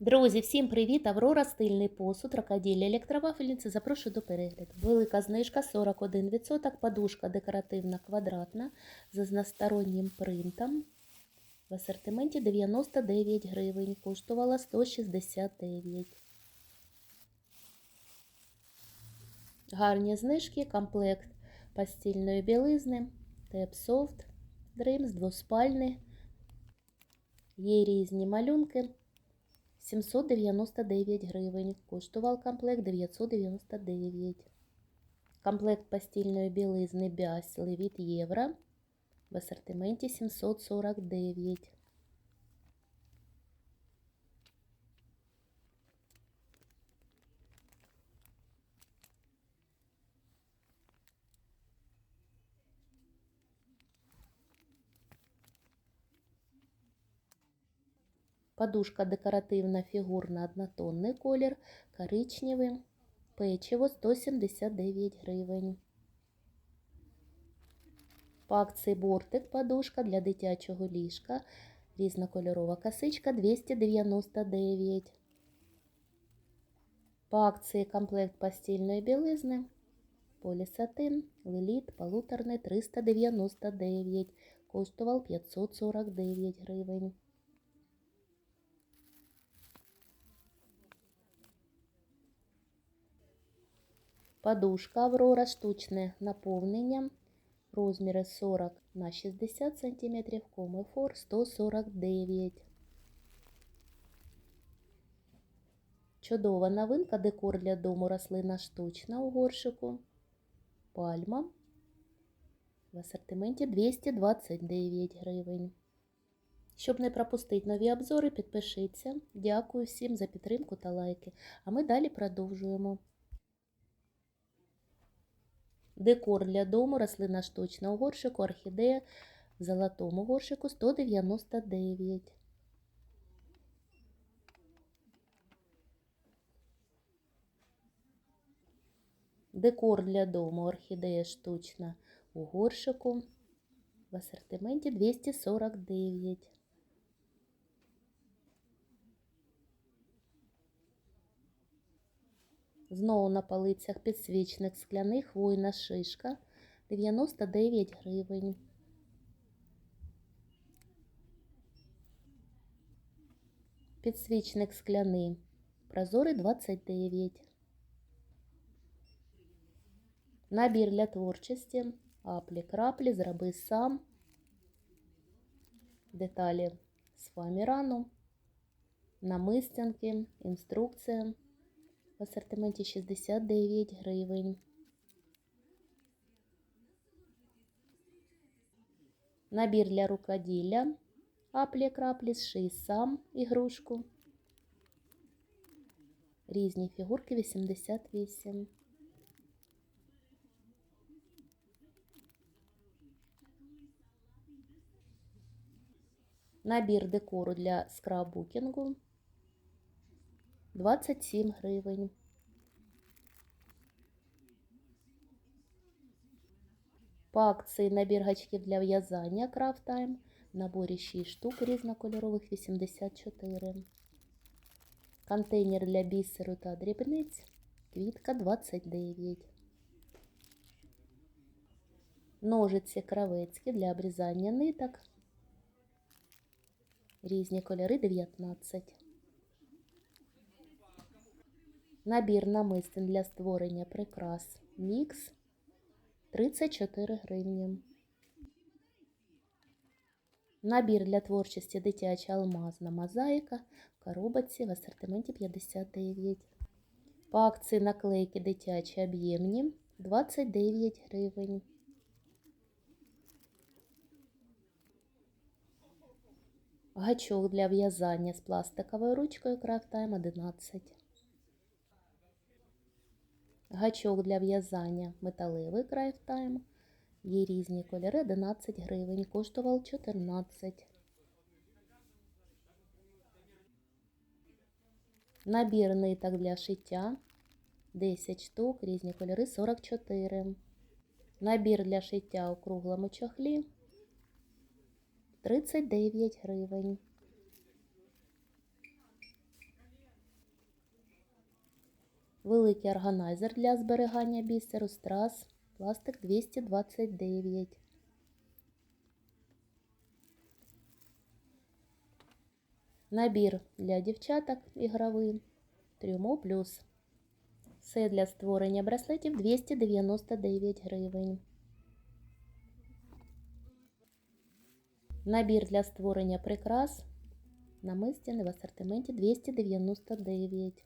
Друзі, всім привіт! Аврора стильний посуд, рукоділля електровафельниці. Запрошую до перегляду. Велика знижка 41%, подушка декоративна квадратна з одностороннім принтом. В асортименті 99 гривень, коштувала 169. Гарні знижки, комплект постільної білизни, тепсофт, дримс, двоспальний. Є різні малюнки. 799 гривень. Коштував комплект 999. Комплект постільної білизни Бясли від Євро в асортименті 749. Подушка декоративна фігурна однотонний колір, коричневий, печиво 179 гривень. По акції бортик подушка для дитячого ліжка, різнокольорова косичка 299. По акції комплект постільної білизни, полісатин, лиліт, полуторний 399, коштував 549 гривень. Подушка Аврора штучне наповнення. Розміри 40 на 60 см, комифор 149. Чудова новинка, декор для дому рослина штучна у горшику. Пальма. В асортименті 229 гривень. Щоб не пропустити нові обзори, підпишіться. Дякую всім за підтримку та лайки. А ми далі продовжуємо. Декор для дому, рослина штучна у горшику, орхідея в золотому горшику 199. Декор для дому, орхідея штучна у горшику в асортименті 249. Знову на полицях підсвічник скляний, хвойна шишка 99 гривень. Підсвічник скляний, прозорий 29. Набір для творчості, аплі краплі, зроби сам. Деталі з фоамірану, намистянки, інструкція в асортименті 69 гривень. Набір для рукоділля. Аплі краплі зший сам ігрушку. Різні фігурки 88. Набір декору для скраббукінгу 27 гривень. По акції набір гачків для в'язання Time в наборі 6 штук різнокольорових 84. Контейнер для бісеру та дрібниць квітка 29. Ножиці кравецькі для обрізання ниток. Різні кольори 19. Набір намистин для створення прикрас Мікс 34 гривні. Набір для творчості дитяча алмазна мозаїка в коробці в асортименті 59. По акції наклейки дитячі об'ємні 29 гривень. Гачок для в'язання з пластиковою ручкою Time 11. Гачок для в'язання металевий Time. Є різні кольори 11 гривень, коштував 14. Набір ниток для шиття 10 штук, різні кольори 44. Набір для шиття у круглому чохлі 39 гривень. Великий органайзер для зберігання бісеру страз. Пластик 229. Набір для дівчаток ігровий. Трюмо плюс. Все для створення браслетів 299 гривень. Набір для створення прикрас намистини в асортименті 299.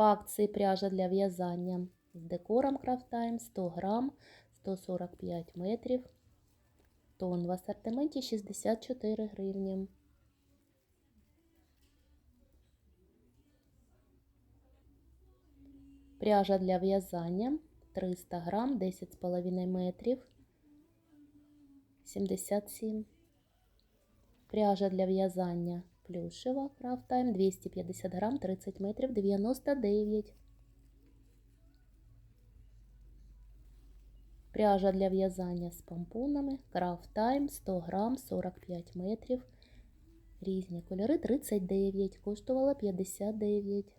По акції пряжа для в'язання з декором Крафтайм 100 грам 145 метрів. Тон в асортименті 64 гривні. Пряжа для в'язання 300 грам 10,5 метрів 77. Пряжа для в'язання плюшева Крафтайм 250 грам 30 метрів 99. Пряжа для в'язання з помпонами Крафтайм 100 грам 45 метрів. Різні кольори 39, коштувала 59.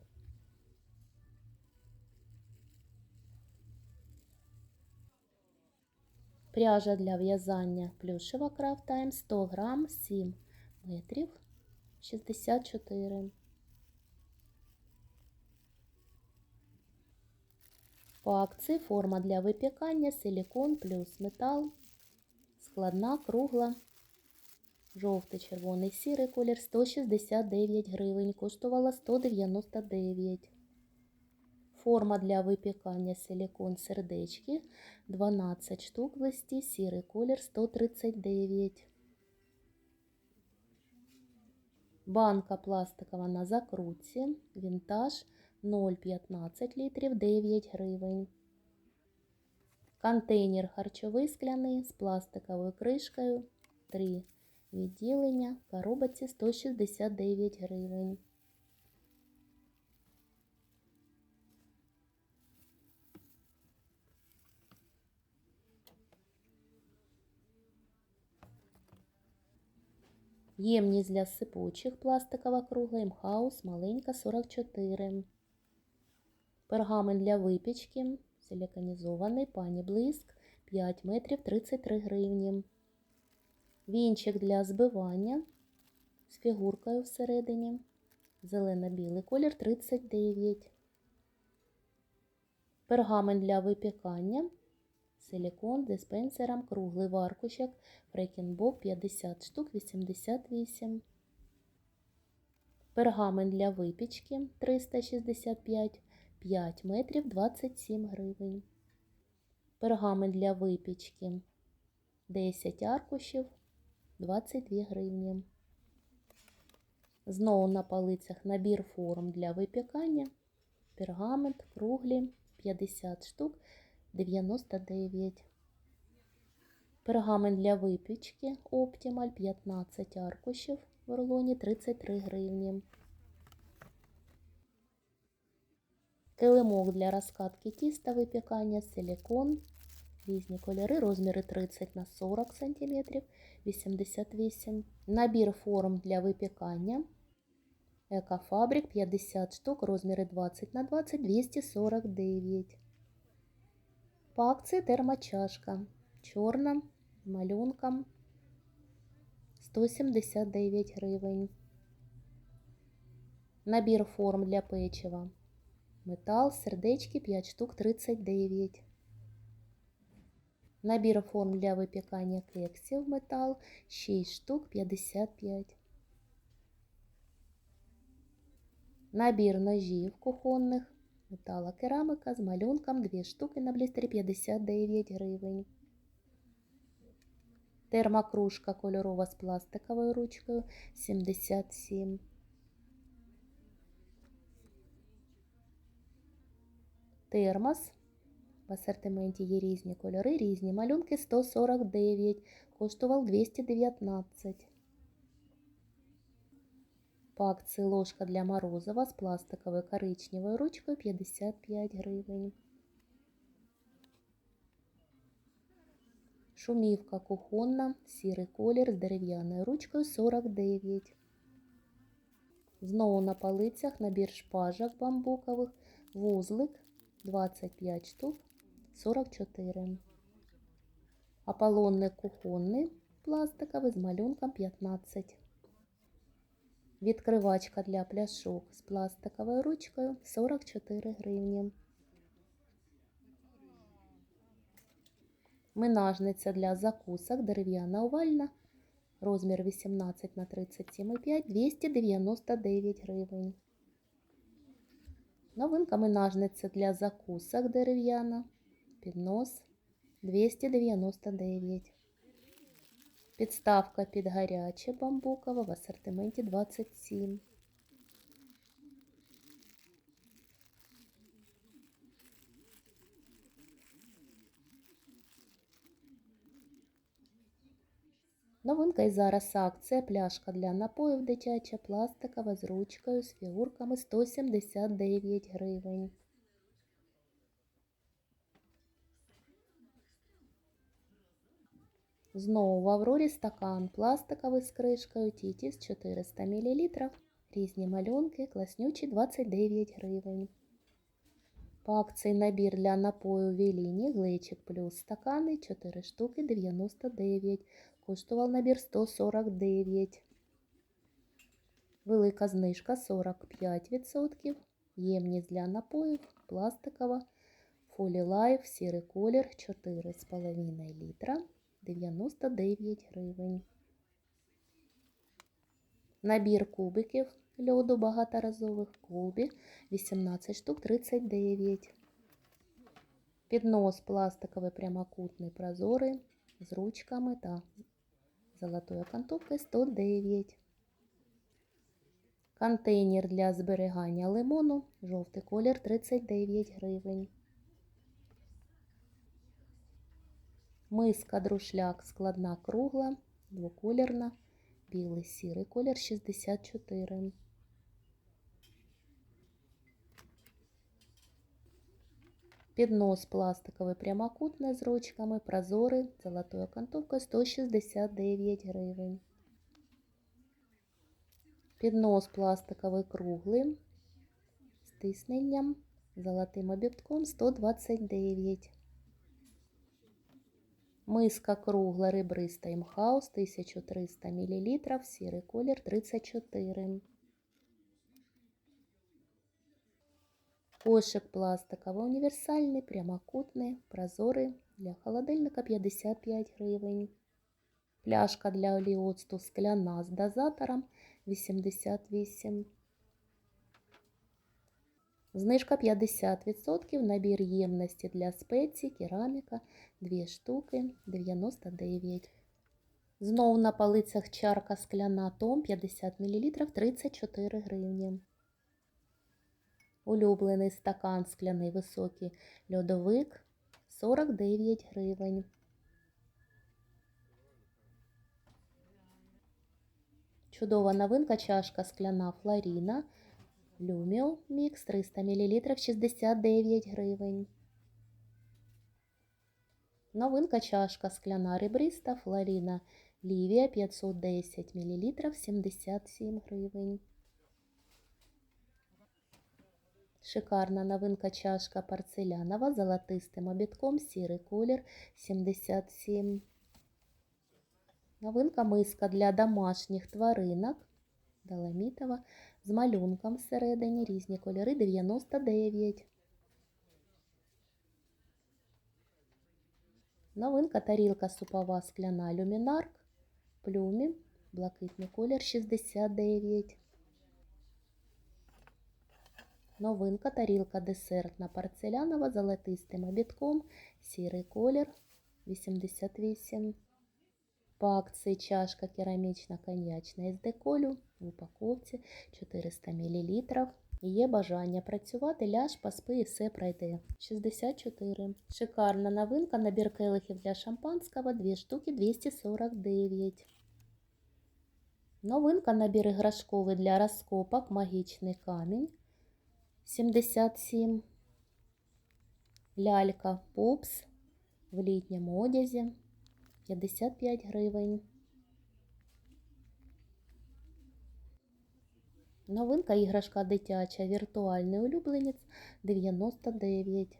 Пряжа для в'язання плюшева Крафтайм 100 грам 7 метрів 64. По акції форма для випікання силікон плюс метал. Складна, кругла. Жовтий, червоний, сірий колір 169 гривень. Коштувала 199. Форма для випікання силікон сердечки 12 штук в листі, сірий колір 139. Банка пластикова на закрутці, вінтаж 0,15 літрів 9 гривень. Контейнер харчовий скляний з пластиковою кришкою 3 відділення, коробці 169 гривень. Ємність для сипучих пластикова кругла Імхаус маленька 44. Пергамент для випічки силіконізований пані блиск 5 метрів 33 гривні. Вінчик для збивання з фігуркою всередині. Зелено-білий колір 39. Пергамент для випікання. Силікон диспенсером круглий варкушок Фрекінбок 50 штук 88. Пергамент для випічки 365 5 метрів 27 гривень. Пергамент для випічки 10 аркушів 22 гривні. Знову на полицях набір форм для випікання. Пергамент круглі 50 штук 99. Пергамент для випічки Оптималь 15 аркушів в рулоні 33 гривні. Килимок для розкатки тіста випікання силікон. Різні кольори, розміри 30 на 40 см, 88 Набір форм для випікання. Екофабрик 50 штук, розміри 20 на 20 249 По акції термочашка. Чорна з малюнком 179 гривень. Набір форм для печива. Метал, сердечки 5 штук 39. Набір форм для випікання кексів метал 6 штук 55. Набір ножів кухонних металокерамика з малюнком 2 штуки на блістері 59 гривень. Термокружка кольорова з пластиковою ручкою 77. Термос. В асортименті є різні кольори, різні малюнки 149, коштував 219. По акції ложка для морозива з пластиковою коричневою ручкою 55 гривень. Шумівка кухонна, сірий колір з дерев'яною ручкою 49. Знову на полицях набір шпажок бамбукових, вузлик 25 штук 44. Аполлонний кухонний пластиковий з малюнком 15. Відкривачка для пляшок з пластиковою ручкою 44 гривні. Минажниця для закусок дерев'яна овальна. Розмір 18 на 37,5 299 гривень. Новинка минажниця для закусок дерев'яна. Піднос 299. Підставка під гаряче бамбукова в асортименті 27. Новинка і зараз акція. Пляшка для напоїв дитяча, пластикова з ручкою, з фігурками 179 гривень. Знову в Аврорі стакан пластиковий з кришкою Тітіс 400 мл. Різні малюнки, класнючі 29 гривень. По акції набір для напою Веліні, глечик плюс стакани 4 штуки 99. Коштував набір 149. Велика знижка 45%. Ємність для напоїв пластикова. Фолі Лайф, сірий колір 4,5 літра 99 гривень. Набір кубиків льоду багаторазових колбі 18 штук 39. Піднос пластиковий прямокутний прозорий з ручками та золотою окантовкою 109. Контейнер для зберігання лимону, жовтий колір 39 гривень. Миска друшляк складна кругла, двоколірна, білий сірий колір 64. Піднос пластиковий прямокутний з ручками, прозорий, золотою окантовкою 169 гривень. Піднос пластиковий круглий з тисненням, золотим обібтком 129. Миска кругла ребриста Імхаус 1300 мл, сірий колір 34. Кошик пластиковий універсальний, прямокутний, прозорий, для холодильника 55 гривень. Пляшка для оліоцту скляна з дозатором 88. Знижка 50%, набір ємності для спецій, кераміка, 2 штуки, 99. Знову на полицях чарка скляна том 50 мл 34 гривні. Улюблений стакан скляний високий льодовик 49 гривень. Чудова новинка чашка скляна Флоріна. Люміо Мікс 300 мл 69 гривень. Новинка чашка скляна ребриста Флоріна Лівія 510 мл 77 гривень. Шикарна новинка чашка порцелянова золотистим обідком, сірий колір 77. Новинка миска для домашніх тваринок Доломітова з малюнком всередині різні кольори 99. Новинка тарілка супова скляна люмінарк, плюмі, блакитний колір 69. Новинка тарілка десертна порцелянова золотистим обідком, сірий колір 88. По акції чашка керамічна коньячна з деколю в упаковці 400 мл. Є бажання працювати, ляж, поспи і все пройде. 64. Шикарна новинка, набір келихів для шампанського, 2 штуки 249. Новинка набір іграшковий для розкопок, магічний камінь 77. Лялька Попс в літньому одязі 55 гривень. Новинка іграшка дитяча, віртуальний улюбленець 99.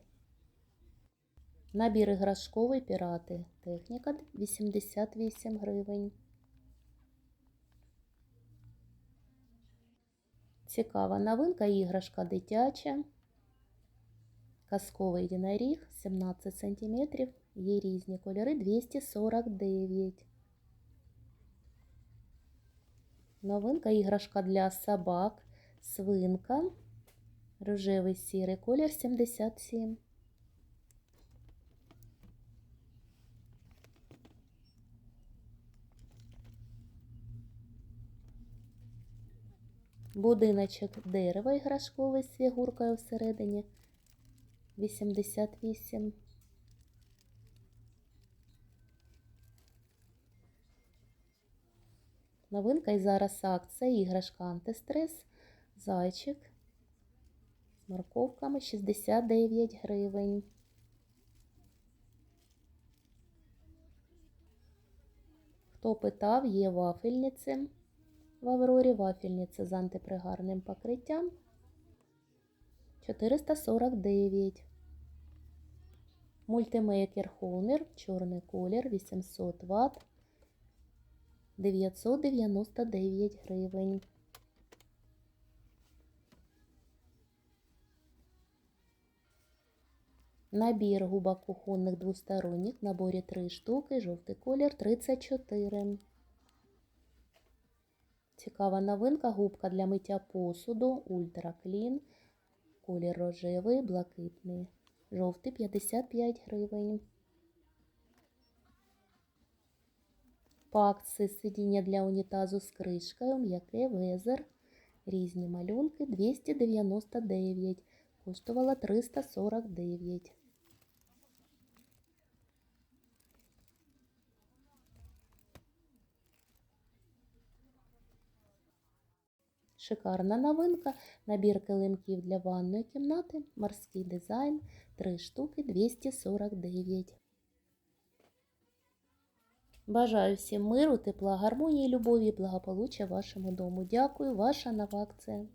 Набір іграшковий пірати. Техніка 88 гривень. Цікава новинка іграшка дитяча. Казковий єдиноріг 17 см. Є різні кольори 249. Новинка іграшка для собак. Свинка. Рожевий сірий колір 77. Будиночок дерева іграшковий з фігуркою всередині 88. Новинка і зараз акція іграшка антистрес, зайчик з морковками 69 гривень. Хто питав, є вафельниці. В Аврорі вафельниця з антипригарним покриттям 449. Мультимейкер Homer, чорний колір 800 Вт 999 гривень. Набір губок кухонних двосторонніх наборі 3 штуки, жовтий колір 34. Цікава новинка губка для миття посуду Ультра Клін. Колір рожевий, блакитний. Жовтий 55 гривень. Пакт це сидіння для унітазу з кришкою, м'яке везер. Різні малюнки 299. Коштувала 349. Шикарна новинка. Набір килимків для ванної кімнати. Морський дизайн. 3 штуки 249. Бажаю всім миру, тепла, гармонії, любові і благополуччя вашому дому. Дякую, ваша нова акція.